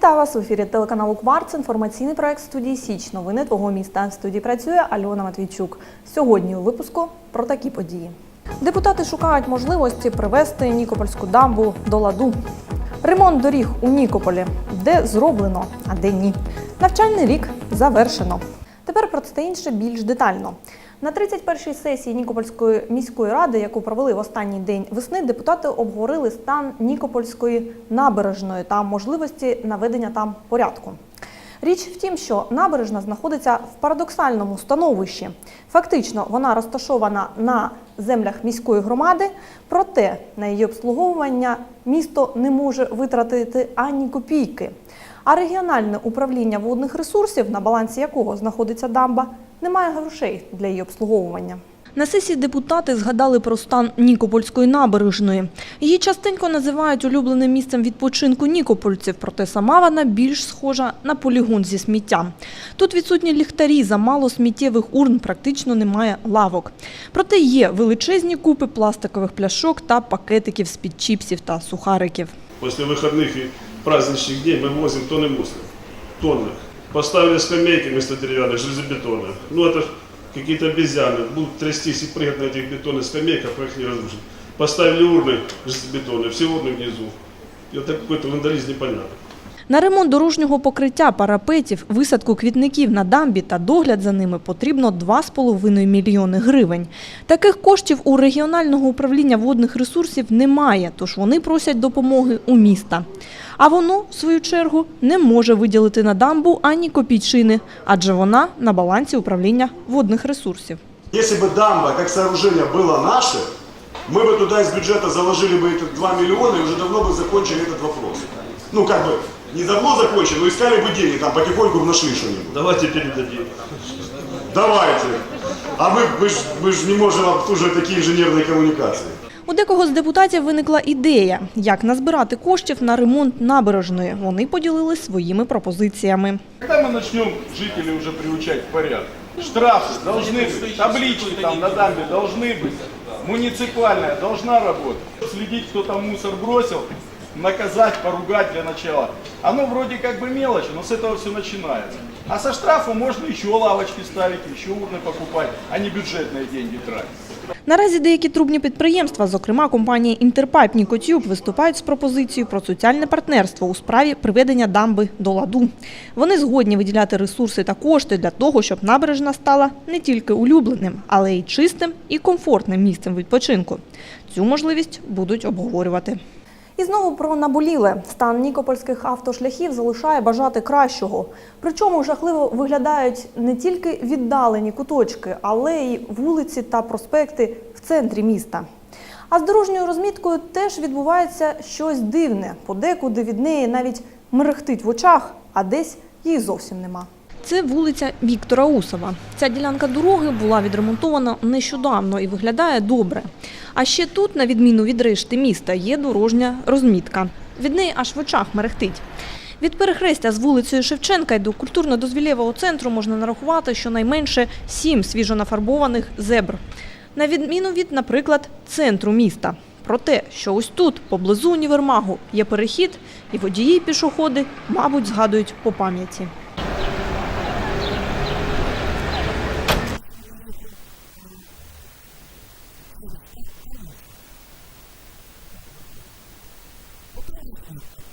вас в ефірі телеканалу Кварц. Інформаційний проект студії Січ. Новини твого міста. В студії працює Альона Матвійчук. Сьогодні у випуску про такі події. Депутати шукають можливості привести Нікопольську дамбу до ладу. Ремонт доріг у Нікополі, де зроблено, а де ні. Навчальний рік завершено. Тепер про це інше більш детально. На 31-й сесії Нікопольської міської ради, яку провели в останній день весни, депутати обговорили стан Нікопольської набережної та можливості наведення там порядку. Річ в тім, що набережна знаходиться в парадоксальному становищі. Фактично, вона розташована на землях міської громади, проте на її обслуговування місто не може витратити ані копійки. А регіональне управління водних ресурсів, на балансі якого знаходиться дамба, не має грошей для її обслуговування. На сесії депутати згадали про стан Нікопольської набережної. Її частенько називають улюбленим місцем відпочинку нікопольців, проте сама вона більш схожа на полігон зі сміттям. Тут відсутні ліхтарі, замало сміттєвих урн, практично немає лавок. Проте є величезні купи пластикових пляшок та пакетиків з-під чіпсів та сухариків. После выходных и праздничных дней мы возим тонны мусора. Тонны. Поставили скамейки вместо деревянных, железобетонных. Ну это какие-то обезьяны. Будут трястись и прыгать на этих бетонных скамейках, а их не разрушить. Поставили урны железобетонные, все урны внизу. Это какой-то вандализм непонятный. На ремонт дорожнього покриття, парапетів, висадку квітників на дамбі та догляд за ними потрібно 2,5 мільйони гривень. Таких коштів у регіонального управління водних ресурсів немає, тож вони просять допомоги у міста. А воно, в свою чергу, не може виділити на дамбу ані копійчини, адже вона на балансі управління водних ресурсів. Если бы дамба как сооружение было наше, мы бы туда из бюджета заложили бы эти 2 миллиона и уже давно бы закончили этот вопрос. Ну, как бы, не давно закончили, но искали бы деньги, там потихоньку бы нашли что-нибудь. Давайте передадим. Давайте. А мы, мы, ж, мы ж не можем обслуживать такие инженерные коммуникации. У декого з депутатів виникла ідея, як назбирати коштів на ремонт набережної. Вони поділились своїми пропозиціями. Когда мы начнем жителей уже приучать к порядку? Штрафы должны быть, таблички там на дамбе должны быть, муниципальная должна работать. Следить, кто там мусор бросил, наказать, поругать для начала. Оно вроде как бы мелочи, но с этого все начинается. А со штрафом можно еще лавочки ставить, еще урны покупать, а не бюджетные деньги тратить. Наразі деякі трубні підприємства, зокрема компанія «Інтерпайп Нікотюб», виступають з пропозицією про соціальне партнерство у справі приведення дамби до ладу. Вони згодні виділяти ресурси та кошти для того, щоб набережна стала не тільки улюбленим, але й чистим і комфортним місцем відпочинку. Цю можливість будуть обговорювати. І знову про наболіле. Стан нікопольських автошляхів залишає бажати кращого. Причому жахливо виглядають не тільки віддалені куточки, але й вулиці та проспекти в центрі міста. А з дорожньою розміткою теж відбувається щось дивне. Подекуди від неї навіть мерехтить в очах, а десь її зовсім нема. Це вулиця Віктора Усова. Ця ділянка дороги була відремонтована нещодавно і виглядає добре. А ще тут, на відміну від решти міста, є дорожня розмітка. Від неї аж в очах мерехтить. Від перехрестя з вулицею Шевченка й до культурно-дозвілєвого центру можна нарахувати щонайменше сім свіжонафарбованих зебр. На відміну від, наприклад, центру міста. Про те, що ось тут, поблизу універмагу, є перехід, і водії пішоходи, мабуть, згадують по пам'яті. and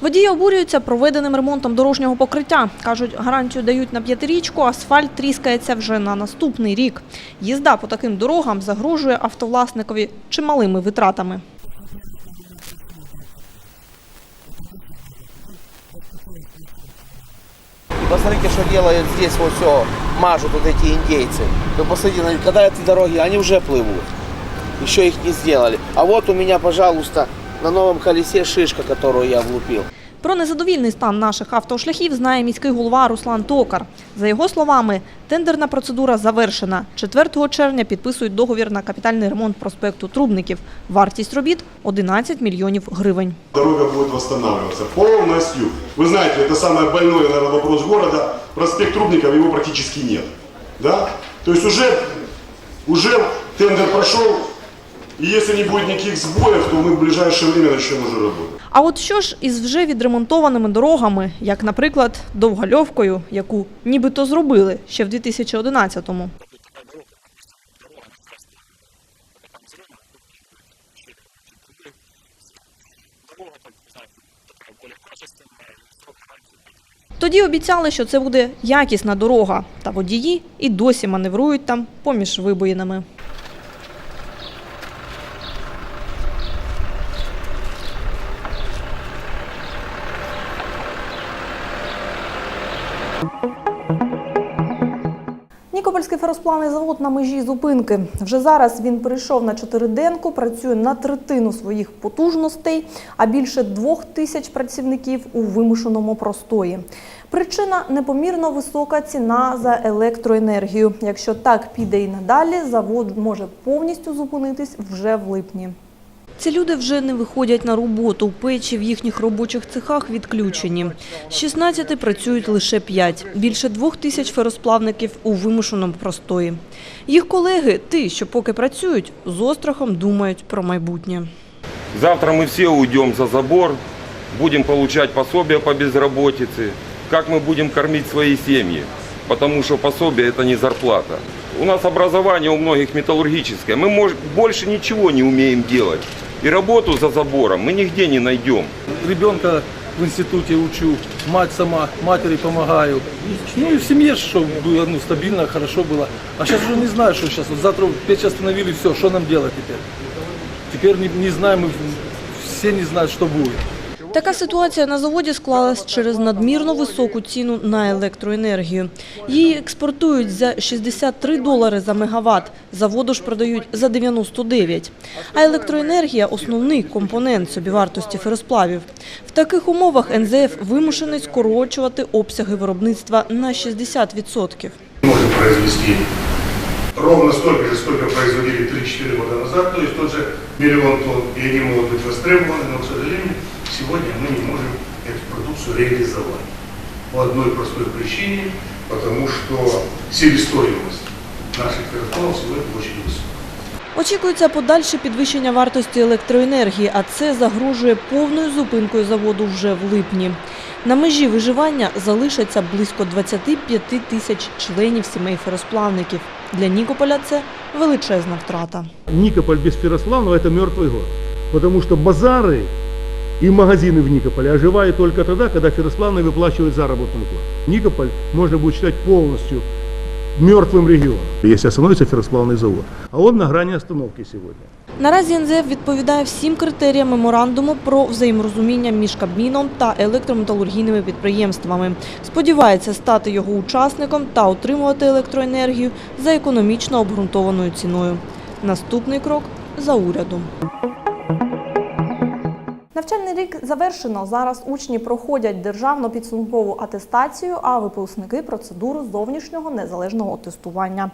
Водії обурюються проведеним ремонтом дорожнього покриття. Кажуть, гарантію дають на п'ятирічку, асфальт тріскається вже на наступний рік. Їзда по таким дорогам загрожує автовласникові чималими витратами. Посмотрите, что делают здесь вот все, мажут вот эти индейцы. Вы посмотрите, на- когда эти дороги, они уже плывут. Еще их не сделали. А вот у меня, пожалуйста, на новом колесе шишка, которую я влупил. Про незадовільний стан наших автошляхів знає міський голова Руслан Токар. За його словами, тендерна процедура завершена. 4 червня підписують договір на капітальний ремонт проспекту Трубників. Вартість робіт – 11 мільйонів гривень. Дорога будет восстанавливаться полностью. Вы знаете, это самое больное, наверное, вопрос города. Проспект Трубников, его практически нет. Да? То есть уже, уже тендер прошел, и если не будет никаких сбоев, то мы в ближайшее время начнем уже работать. А от що ж із вже відремонтованими дорогами, як, наприклад, Довгольовкою, яку нібито зробили ще в 2011-му? Тоді обіцяли, що це буде якісна дорога, та водії і досі маневрують там поміж вибоїнами. Нікопольський феросплавний завод на межі зупинки. Вже зараз він перейшов на чотириденку, працює на третину своїх потужностей, а більше двох тисяч працівників у вимушеному простої. Причина непомірно висока ціна за електроенергію. Якщо так піде і надалі, завод може повністю зупинитись вже в липні. Ці люди вже не виходять на роботу. Печі в їхніх робочих цехах відключені. З 16 працюють лише 5. Більше двох тисяч феросплавників у вимушеному простої. Їх колеги, ті, що поки працюють, з острахом думають про майбутнє. Завтра мы все уйдем за забор, будем получать пособие по безработице. Как мы будем кормить свои семьи? Потому что пособие это не зарплата. У нас образование у многих металлургическое. Мы мож- больше ничего не умеем делать. И работу за забором мы нигде не найдем. ребенка в институте учу, мать сама, матери помогаю. Ну и в семье, чтобы было ну, стабильно, хорошо было. А сейчас уже не знаю, что сейчас. Вот завтра печь остановили, все, что нам делать теперь? Теперь не, не знаем, мы все не знают, что будет. Така ситуація на заводі склалась через надмірно високу ціну на електроенергію. Її експортують за 63 долари за мегаватт, заводу ж продають за 99. А електроенергія – основний компонент собівартості феросплавів. В таких умовах НЗФ вимушений скорочувати обсяги виробництва на 60%. можем произвести ровно столько же, сколько производили 3-4 года назад, то есть тот же миллион тонн, и они могут быть востребованы, но, к сожалению, сегодня мы не можем эту продукцию реализовать. По одной простой причине, потому что себестоимость наших телефонов сегодня очень высокая. Очікується подальше підвищення вартості електроенергії, а це загрожує повною зупинкою заводу вже в липні. На межі виживання залишаться близько 25 тисяч членів сімей феросплавників. Для Нікополя це величезна втрата. Никополь без Феррославного – это мертвый город. Потому что базары и магазины в Никополе оживают только тогда, когда Феррославный выплачивает заработную плату. Никополь можно будет считать полностью мертвым регионом, если остановится Феррославный завод. А он на грани остановки сегодня. Наразі НЗФ відповідає всім критеріям меморандуму про взаєморозуміння між Кабміном та електрометалургійними підприємствами. Сподівається стати його учасником та отримувати електроенергію за економічно обґрунтованою ціною. Наступний крок за урядом. Навчальний рік завершено. Зараз учні проходять державну підсумкову атестацію, а випускники процедуру зовнішнього незалежного тестування.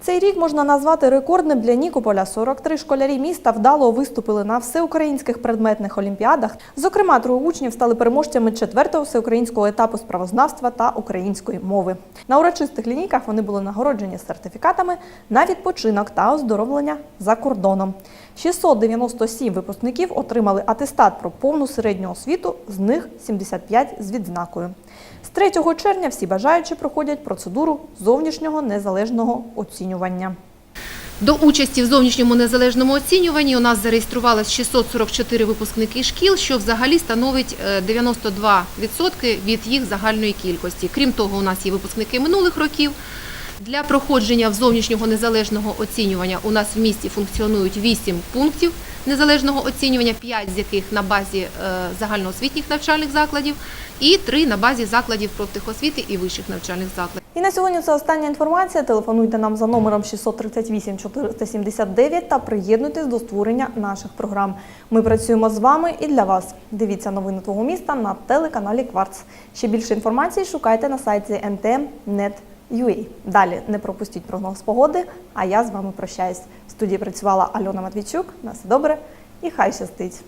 Цей рік можна назвати рекордним для Нікополя. 43 школярі міста вдало виступили на всеукраїнських предметних олімпіадах. Зокрема, троє учнів стали переможцями четвертого всеукраїнського етапу справознавства та української мови. На урочистих лінійках вони були нагороджені сертифікатами на відпочинок та оздоровлення за кордоном. 697 випускників отримали атестат про повну середню освіту, з них 75 з відзнакою. З 3 червня всі бажаючі проходять процедуру зовнішнього незалежного оцінювання. До участі в зовнішньому незалежному оцінюванні у нас зареєструвалось 644 випускники шкіл, що взагалі становить е, 92% від їх загальної кількості. Крім того, у нас є випускники минулих років. Для проходження в зовнішнього незалежного оцінювання у нас в місті функціонують 8 пунктів незалежного оцінювання, 5 з яких на базі е, загальноосвітніх навчальних закладів і 3 на базі закладів профтехосвіти і вищих навчальних закладів. І на сьогодні це остання інформація. Телефонуйте нам за номером 638 479 та приєднуйтесь до створення наших програм. Ми працюємо з вами і для вас. Дивіться новини твого міста на телеканалі Кварц. Ще більше інформації шукайте на сайті ntm.net.ua. Далі не пропустіть прогноз погоди, а я з вами прощаюсь. В студії працювала Альона Матвійчук. На все добре і хай щастить!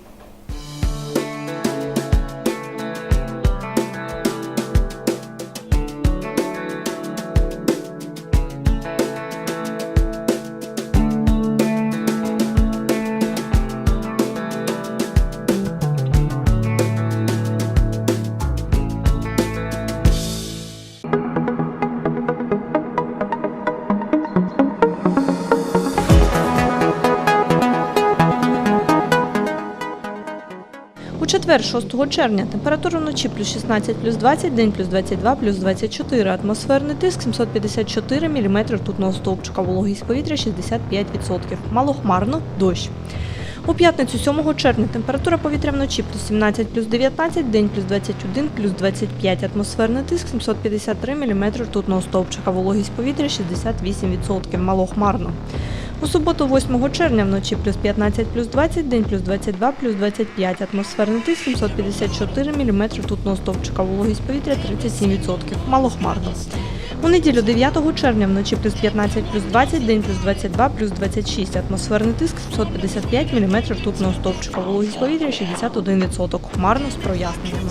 Четвер, 6 червня, температура вночі плюс 16, плюс 20, день плюс 22, плюс 24, атмосферний тиск 754 мм ртутного стовпчика, вологість повітря 65%, малохмарно, дощ. У п'ятницю 7 червня температура повітря вночі плюс 17, плюс 19, день плюс 21, плюс 25, атмосферний тиск 753 мм ртутного стовпчика, вологість повітря 68%, малохмарно. У суботу, 8 червня, вночі плюс 15, плюс 20, день плюс 22, плюс 25, атмосферний тиск 754 мм ртутного стовпчика, вологість повітря 37%, малохмарно. У неділю 9 червня вночі плюс 15, плюс 20, день плюс 22, плюс 26, атмосферний тиск 755 мм ртутного стовпчика, вологість повітря 61%, хмарно з проясненнями.